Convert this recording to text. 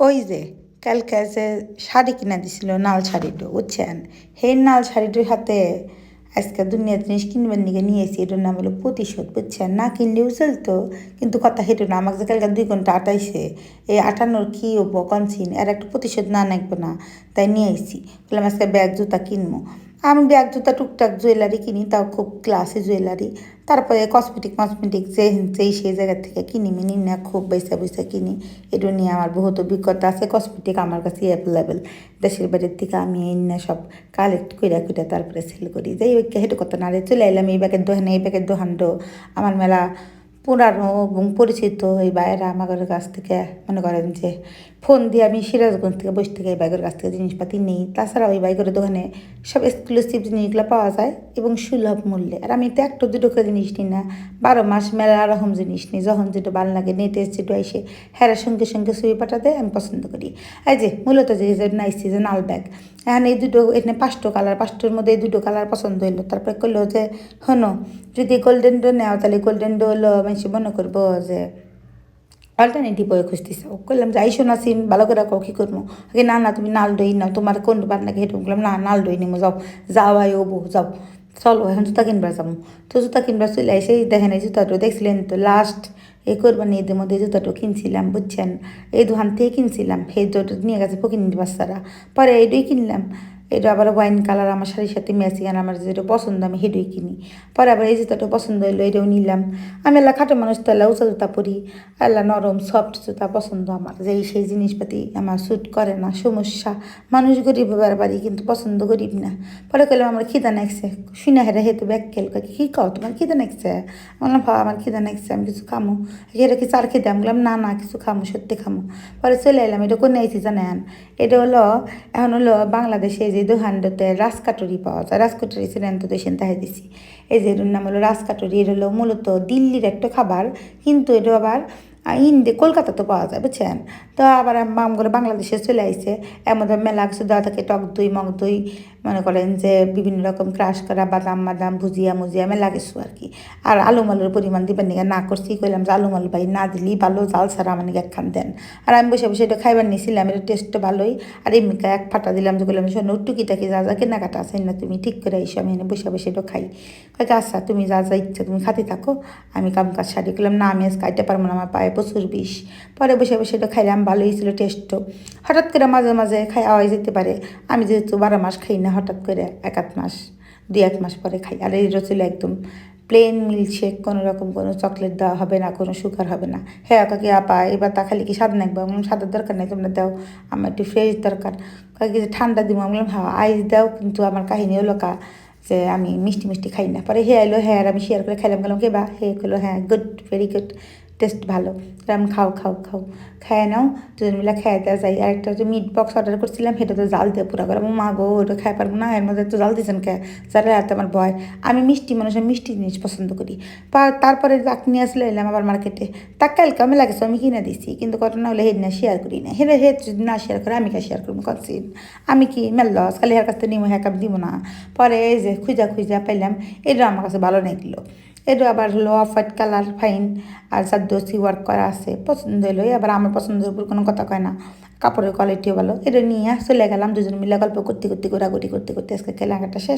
ওই যে কালকে যে শাড়ি কিনা দিছিল, নাল শাড়িটা, বুঝছেন? সেই নাল শাড়িটার হাতে আজকে দুনিয়া জিনিস কিনবার নিকে নিয়েছি এটার নাম হলো প্রতিশোধ, বুঝছেন? না কিনলেও চলতো কিন্তু কথা হেঁটো না, আমাকে কালকে দুই ঘণ্টা আটাইছে, এই আটানোর কী হব কনসিন আর একটা প্রতিশোধ না নাকবো না, তাই নিয়ে আইছি। বললাম, আজকে ব্যাগ, জুতা কিনবো। আমি ব্যাগ, জুতা, টুকটাক জুয়েলারি কিনি, তাও খুব ক্লাসে জুয়েলারি। তারপরে কসমেটিক মসমেটিক যে, যেই সেই জায়গা থেকে কিনি, মিনি না, খুব বৈসা বৈসা কিনি, এটা নিয়ে আমার বহুত অভিজ্ঞতা আছে। কসমেটিক আমার কাছে অ্যাভেলেবেল দেশের বাড়ির থেকে আমি এই না সব কালেক্ট কইরা কইরা তারপরে সেল করি। যাই ওই হেঁটে কথা না রে, চলে এলাম এই ব্যাগের দোকানে এই ব্যাগের দোকানটো আমার মেলা পুরানো এবং পরিচিত এই বাইরা আমাদের কাছ থেকে মনে করেন যে ফোন দিয়ে আমি সিরাজগঞ্জ থেকে বসে থেকে এই বাইকের কাছ থেকে জিনিসপাতি নেই। তাছাড়াও ওই বাইকের দোকানে সব এক্সক্লুসিভ জিনিসগুলো পাওয়া যায় এবং সুলভ মূল্যে। আর আমি তো একটা দুটো করে জিনিস নিই না, বারো মাস মেলা রকম জিনিস নিই। যখন যেটা ভালো লাগে নেটে যেটা এসে হেরার সঙ্গে সঙ্গে ছবি পাঠাতে আমি পছন্দ করি। এই যে মূলত যে যে নাইসি যে নাল ব্যাগ এখন এই দুটো এখানে পাঁচটো কালার পাঁচটোর মধ্যে এই দুটো কালার পছন্দ হইল। তারপরে করল যে, হনো, যদি গোল্ডেন ডো নেও, তাহলে গোল্ডেন ডো হলো মানুষ মনে করব যে অল্টারনেটিভ হয়ে খুঁজতেছে। ও করলাম যে, আইসো না সিন ভালো করে রাখো কী করব? আগে, না না, তুমি নাল দই নাও, তোমার কোন বার নাকি হেঁটে? বললাম না, নাল দই নিমো, যাও যাও আই ওবো যাও, চলো, এখন জুতা কিনবার যাব তো জুতা কিনবার চলে এসে দেখেন এই জুতাটা দেখছিলেন তো লাস্ট এই কোরবানি এদের মধ্যে জুতাটা কিনছিলাম, বুঝছেন? এই দোকান থেকে কিনছিলাম সেই জুতো নিয়ে গেছে পকিনি বাচ্চারা। পরে এইটাই কিনলাম। এটা আবার ওয়াইন কালার আমার শাড়ির সাথে ম্যাচিং আর আমার যেটা পছন্দ, আমি হেঁটেই কিনি। পরে আবার এই জুতাটা পছন্দ হইল এটাও নিলাম। আমি এলা খাটো মানুষ তো এলা উঁচা জুতা পরি এলা নরম সফট জুতা পছন্দ আমার। যে সেই জিনিসপাতি আমার স্যুট করে না, সমস্যা। মানুষ গরিব বাড়ি কিন্তু পছন্দ গরিব না। পরে কইলাম, আমার খিদা নাকছে শুনে হেরে হেতু ব্যাগ খেল কি কও, তোমার খিদা নাকছে বললাম ভাব আমার খিদা নাকছে আমি কিছু খামো। এটা কি চার খেতে? আমি বললাম, না না, কিছু খামো, সত্যি খামো। পরে চলে এলাম, এটা কোন আইছি জানেন? এটা হলো, এখন হলো বাংলাদেশে যে দোকানটাতে রাজকাটুরি পাওয়া যায়, রাজকাটরি ছিলেন তো দেশেন তাহাই দিছি এই যে এর নাম হলো রাজকাটুরি, এর হলো মূলত দিল্লির একটা খাবার, কিন্তু এটা আবার ইন্ডে কলকাতা তো পাওয়া যায়, বুঝছেন? তো আবার মামগুলো বাংলাদেশে চলে আইছে এর মধ্যে মেলা কিছু দেওয়া থাকে, টক দই, মগ দই মনে করেন যে বিভিন্ন রকম ক্রাশ করা, বাদাম বাদাম ভুজিয়া মুজিয়া, মেলা কিছু আর কি। আর আলু মালুর পরিমাণ দিবেন নিকে? না করছি, কইলাম যে আলু মালু ভাই না দিলি, ভালো জাল ছাড়া নিকে একখান দেন। আর আমি বসে বসে এটা খাইবার নিয়েছিলাম এটা টেস্টটা ভালোই। আর এমনিকা এক ফাটা দিলাম যে কইলাম, শোনো, টুকিটাকি যা যা কেনাকাটা আছে না তুমি ঠিক করে এসো আমি এনে বসে বসে এটা খাই। কয়েক আচ্ছা তুমি যা যা ইচ্ছা তুমি খাতে থাকো, আমি কাম কাজ সারি। করলাম না, আমি আজ খাইতে পারব না, আমার পায়ে প্রচুর বিষ। পরে বসে বসে এটা খাইলাম, ভালোই ছিল টেস্টও হঠাৎ করে মাঝে মাঝে খাই আওয়াই যেতে পারে। আমি যেহেতু বারো মাস খাই না, হঠাৎ করে এক আধ মাস, দুই এক মাস পরে খাই। আর এই ছিল একদম প্লেন মিল্কশেক কোনো রকম কোনো চকলেট দেওয়া হবে না, কোনো সুগার হবে না। হ্যাঁ কাকি আপা, এবার তা খালি কি স্বাদ নাকবো আমি স্বাদের দরকার নেই, তোমরা দাও। আমার একটু ফ্রেশ দরকার। কাকি যে ঠান্ডা দিব, আমি বললাম হ্যাঁ আইস দাও, কিন্তু আমার কাহিনী হলো কা, যে আমি মিষ্টি মিষ্টি খাই না। পরে হে এলো হ্যাঁ আর আমি শেয়ার করে খাইলাম। গেলাম কে বা? হে করল হ্যাঁ গুড ভেরি গুড টেস্ট ভালো। আমি খাও খাও খাও। খায় নাও, দুজন মিলে খাই দেওয়া যাই আর একটা যে মিট বক্স অর্ডার করছিলাম, সেটা তো জাল দিয়ে পুরো করে। মা গো, ওটা খাই পারব না, এর মধ্যে তো জাল দিয়েছেন কে? যারা রাতে আমার ভয়। আমি মিষ্টি মানুষের মিষ্টি জিনিস পছন্দ করি। তারপরে তাক নিয়ে আসলে এলাম আবার মার্কেটে তাক কালকে আমি লাগেছে আমি কিনে দিছি, কিন্তু ঘটনা হলে হেড না শেয়ার করি না। হেরে হেড যদি না শেয়ার করে, আমি কে শেয়ার করব? কনসিন আমি কি মেললস খালি হের কাছ থেকে নিমো হ্যাঁ দিব না। পরে এই যে খুঁজা খুঁজা পাইলাম এটা আমার কাছে ভালো লাগল এটা আবার হলো অফ হোয়াইট কালার, ফাইন আর দোষি ওয়ার্ক করা আছে। পছন্দ হলো আবার আমার পছন্দের উপর কোনো কথা কয় না। কাপড়ের কোয়ালিটিও ভালো এটা নিয়ে চলে গেলাম দুজন মিলে গল্প করতে করতে, ঘোরাঘুরি করতে করতে আজকে কেনাকাটা শেষ।